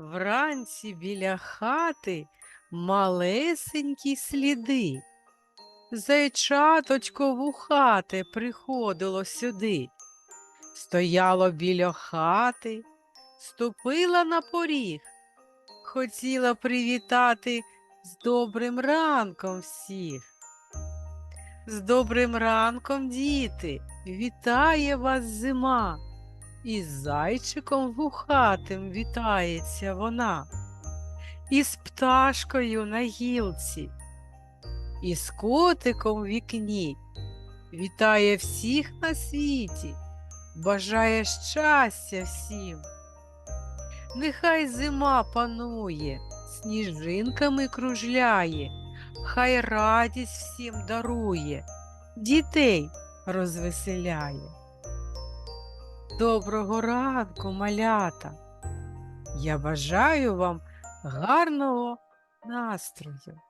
Вранці біля хати малесенькі сліди. Зайчаточко вухате приходило сюди. Стояло біля хати, ступила на поріг, хотіла привітати з добрим ранком всіх. З добрим ранком, діти, вітає вас зима. І зайчиком вухатим вітається вона, і з пташкою на гілці, і з котиком в вікні. Вітає всіх на світі, бажає щастя всім. Нехай зима панує, сніжинками кружляє, хай радість всім дарує, дітей розвеселяє. Доброго ранку, малята! Я бажаю вам гарного настрою.